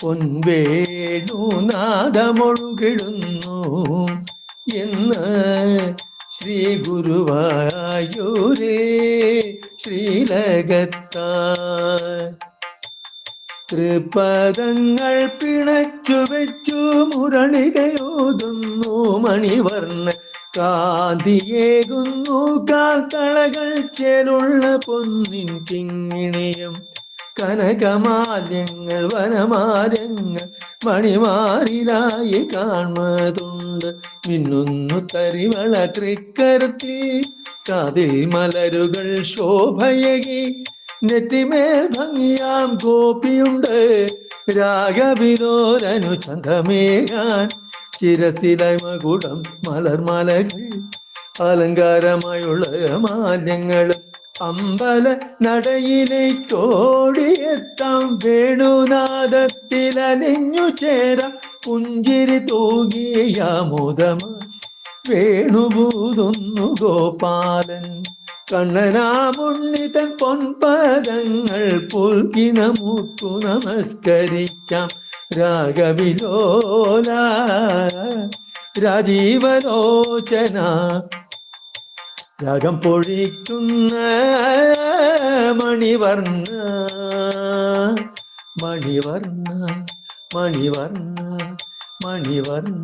പൊൻവേണുനാഥമൊഴുകിടുന്നു എന്ന് ശ്രീ ഗുരുവായൂരേ ശ്രീലകത്താ തൃപദങ്ങൾ പിണച്ചു വെച്ചു മുരളികയോതുന്നു മണിവർണ കാന്തിയേകുന്നു കാൽത്തളകൾ ചേലുള്ള പൊന്നിൻ കിങ്ങിണിയും കനകമാല്യങ്ങൾ വനമാര്യങ്ങൾ മണിമാറിലായി കാണുന്നതുണ്ട്. മിന്നുന്നു തരിവള തൃക്കരുത്തി കാതിൽ മലരുകൾ ശോഭയകി. നെറ്റിമേൽ ഭംഗിയാം ഗോപിയുണ്ട്. രാഗവിലോലനു ചന്തമേകാൻ ചിരത്തിലായി മകുടം മലർമലകൾ അലങ്കാരമായുള്ള മാല്യങ്ങളും അമ്പല നടയിലേക്കോടിയെത്താം വേണുനാദത്തിലലിഞ്ഞു ചേരാം പുഞ്ചിരി തൂകിയാമുദമായി വേണുപൂതുന്നു ഗോപാലൻ കണ്ണനാമുണ്ണിതൻ പൊൻപദങ്ങൾ പുൽകി നമുക്കു നമസ്കരിക്കാം. രാഗവിലോല രാജീവലോചന രാഗം പൊഴിക്കുന്ന മണിവർണ മണിവർണ മണിവർണ മണിവർണ.